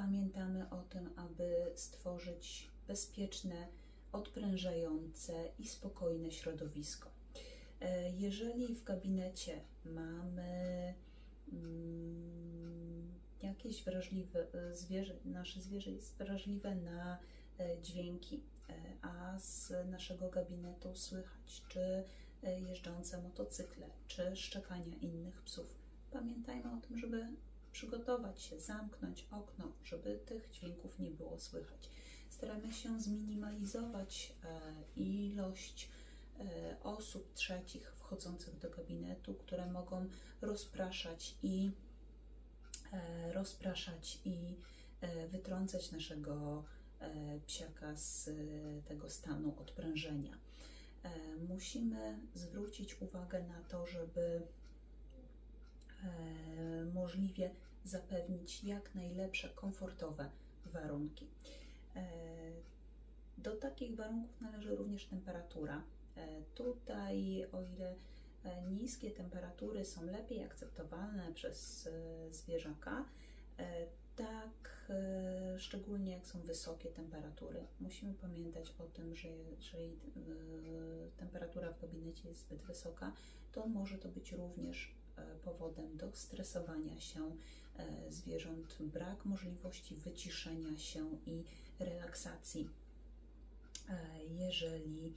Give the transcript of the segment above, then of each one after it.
pamiętamy o tym, aby stworzyć bezpieczne, odprężające i spokojne środowisko. E, jeżeli w gabinecie mamy mm, jakieś wrażliwe zwierzę, nasze zwierzę jest wrażliwe na dźwięki, a z naszego gabinetu słychać czy jeżdżące motocykle, czy szczekania innych psów. Pamiętajmy o tym, żeby przygotować się, zamknąć okno, żeby tych dźwięków nie było słychać. Staramy się zminimalizować e, ilość e, osób trzecich wchodzących do gabinetu, które mogą rozpraszać i e, rozpraszać i wytrącać naszego psiaka z tego stanu odprężenia. Musimy zwrócić uwagę na to, żeby możliwie zapewnić jak najlepsze, komfortowe warunki. E, do takich warunków należy również temperatura. E, tutaj, o ile niskie temperatury są lepiej akceptowalne przez zwierzaka, tak szczególnie jak są wysokie temperatury. Musimy pamiętać o tym, że jeżeli temperatura w gabinecie jest zbyt wysoka, to może to być również E, powodem do stresowania się e, zwierząt, brak możliwości wyciszenia się i relaksacji. E, jeżeli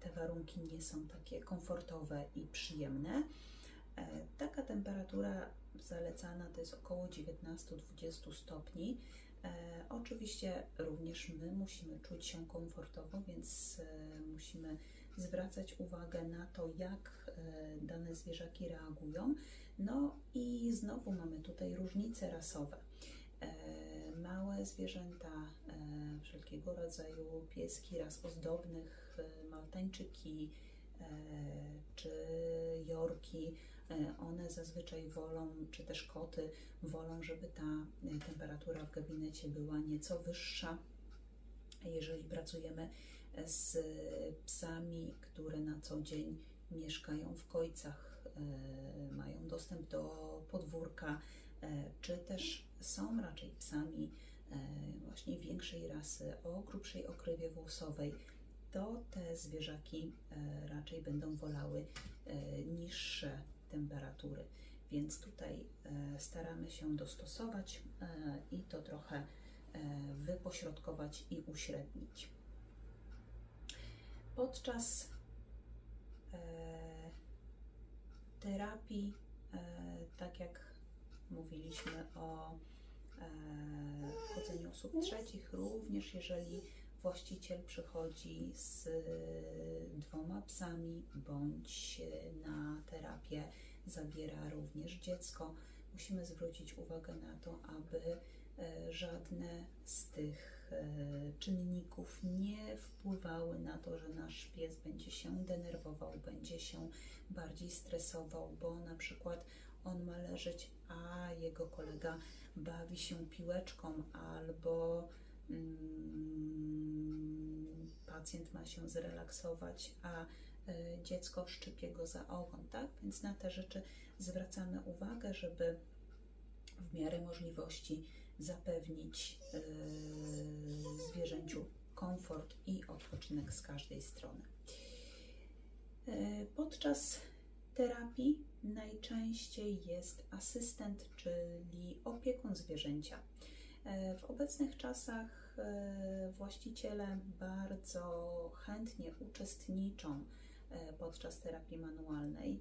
te warunki nie są takie komfortowe i przyjemne, taka temperatura zalecana to jest około 19-20 stopni. Oczywiście również my musimy czuć się komfortowo, więc musimy zwracać uwagę na to, jak e, dane zwierzaki reagują. No i znowu mamy tutaj różnice rasowe. E, małe zwierzęta, e, wszelkiego rodzaju pieski ras ozdobnych, maltańczyki czy jorki, one zazwyczaj wolą, czy też koty wolą, żeby ta temperatura w gabinecie była nieco wyższa. Jeżeli pracujemy z psami, które na co dzień mieszkają w kojcach, e, mają dostęp do podwórka, e, czy też są raczej psami e, właśnie większej rasy, o grubszej okrywie włosowej, to te zwierzaki raczej będą wolały niższe temperatury. Więc tutaj staramy się dostosować i to trochę wypośrodkować i uśrednić. Podczas e, terapii, e, tak jak mówiliśmy o e, wchodzeniu osób trzecich, również jeżeli właściciel przychodzi z dwoma psami bądź na terapię zabiera również dziecko, musimy zwrócić uwagę na to, aby żadne z tych E, czynników nie wpływały na to, że nasz pies będzie się denerwował, będzie się bardziej stresował, bo na przykład on ma leżeć, a jego kolega bawi się piłeczką, albo mm, pacjent ma się zrelaksować, a y, dziecko szczypie go za ogon, tak? Więc na te rzeczy zwracamy uwagę, żeby w miarę możliwości zapewnić yy, zwierzęciu komfort i odpoczynek z każdej strony. Yy, podczas terapii najczęściej jest asystent, czyli opiekun zwierzęcia. Yy, w obecnych czasach właściciele bardzo chętnie uczestniczą podczas terapii manualnej.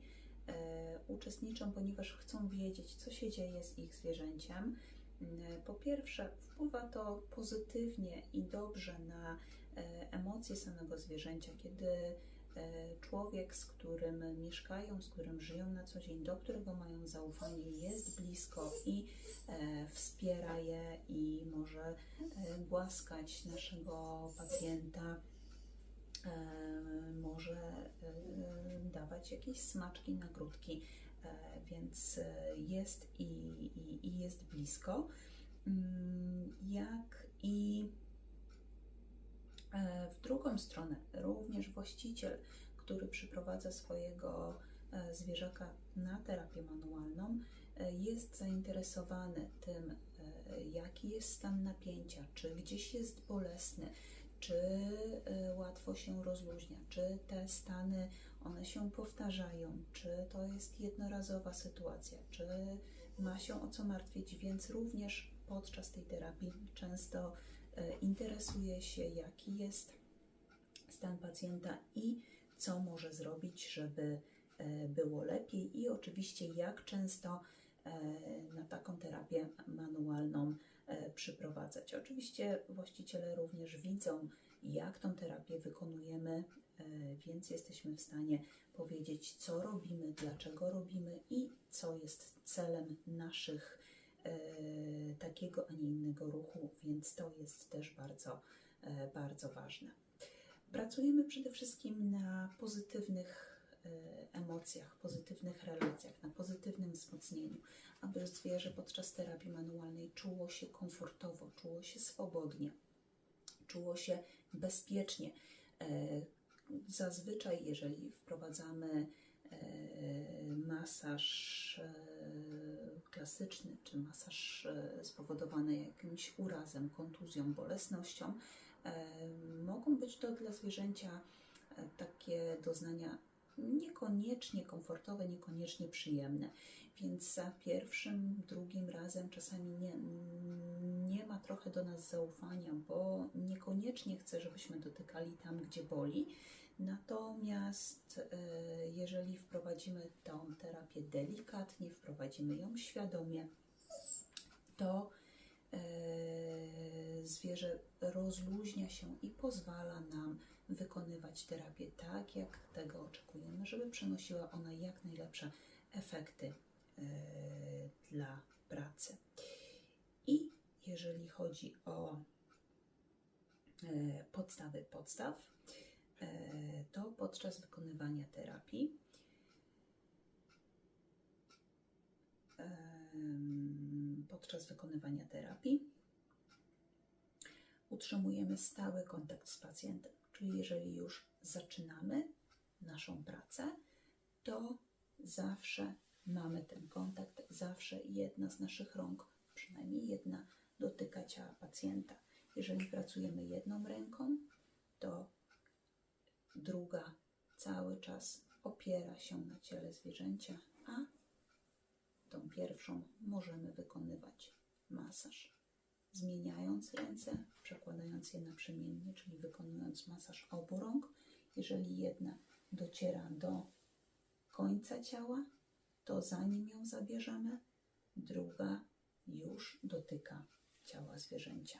Uczestniczą, ponieważ chcą wiedzieć, co się dzieje z ich zwierzęciem, E, po pierwsze, wpływa to pozytywnie i dobrze na e, emocje samego zwierzęcia, kiedy e, człowiek, z którym mieszkają, z którym żyją na co dzień, do którego mają zaufanie, jest blisko i wspiera je i może głaskać naszego pacjenta, może dawać jakieś smaczki, nagródki E, więc e, jest i, i, i jest blisko. Mm, jak i e, w drugą stronę, również właściciel, który przyprowadza swojego zwierzaka na terapię manualną, e, jest zainteresowany tym, e, jaki jest stan napięcia, czy gdzieś jest bolesny, czy e, łatwo się rozluźnia, czy te stany one się powtarzają, czy to jest jednorazowa sytuacja, czy ma się o co martwić, więc również podczas tej terapii często interesuje się, jaki jest stan pacjenta i co może zrobić, żeby e, było lepiej. I oczywiście jak często na taką terapię manualną e, przyprowadzać. Oczywiście właściciele również widzą, jak tą terapię wykonujemy, więc jesteśmy w stanie powiedzieć, co robimy, dlaczego robimy i co jest celem naszych takiego, a nie innego ruchu, więc to jest też bardzo, bardzo ważne. Pracujemy przede wszystkim na pozytywnych e, emocjach, pozytywnych relacjach, na pozytywnym wzmocnieniu, aby zwierzę podczas terapii manualnej czuło się komfortowo, czuło się swobodnie, czuło się bezpiecznie. E, zazwyczaj, jeżeli wprowadzamy e, masaż klasyczny, czy masaż spowodowany jakimś urazem, kontuzją, bolesnością, mogą być to dla zwierzęcia e, takie doznania niekoniecznie komfortowe, niekoniecznie przyjemne. Więc za pierwszym, drugim razem czasami nie, nie ma trochę do nas zaufania, bo niekoniecznie chce, żebyśmy dotykali tam, gdzie boli. Natomiast e, jeżeli wprowadzimy tą terapię delikatnie, wprowadzimy ją świadomie, to e, zwierzę rozluźnia się i pozwala nam wykonywać terapię tak, jak tego oczekujemy, żeby przynosiła ona jak najlepsze efekty e, dla pracy. I jeżeli chodzi o e, podstawy podstaw, e, to podczas wykonywania terapii podczas wykonywania terapii utrzymujemy stały kontakt z pacjentem. Czyli jeżeli już zaczynamy naszą pracę, to zawsze mamy ten kontakt, zawsze jedna z naszych rąk, przynajmniej jedna, dotyka ciała pacjenta. Jeżeli pracujemy jedną ręką, to druga cały czas opiera się na ciele zwierzęcia, a tą pierwszą możemy wykonywać masaż zmieniając ręce, przekładając je naprzemiennie, czyli wykonując masaż obu rąk. Jeżeli jedna dociera do końca ciała, to zanim ją zabierzemy, druga już dotyka ciała zwierzęcia.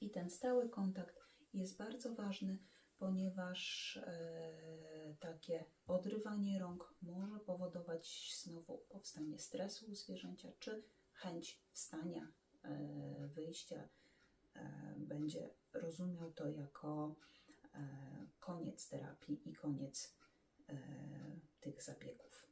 I ten stały kontakt jest bardzo ważny, ponieważ e, takie odrywanie rąk może powodować znowu powstanie stresu u zwierzęcia, czy chęć wstania, e, wyjścia e, będzie rozumiał to jako koniec terapii i koniec tych zabiegów.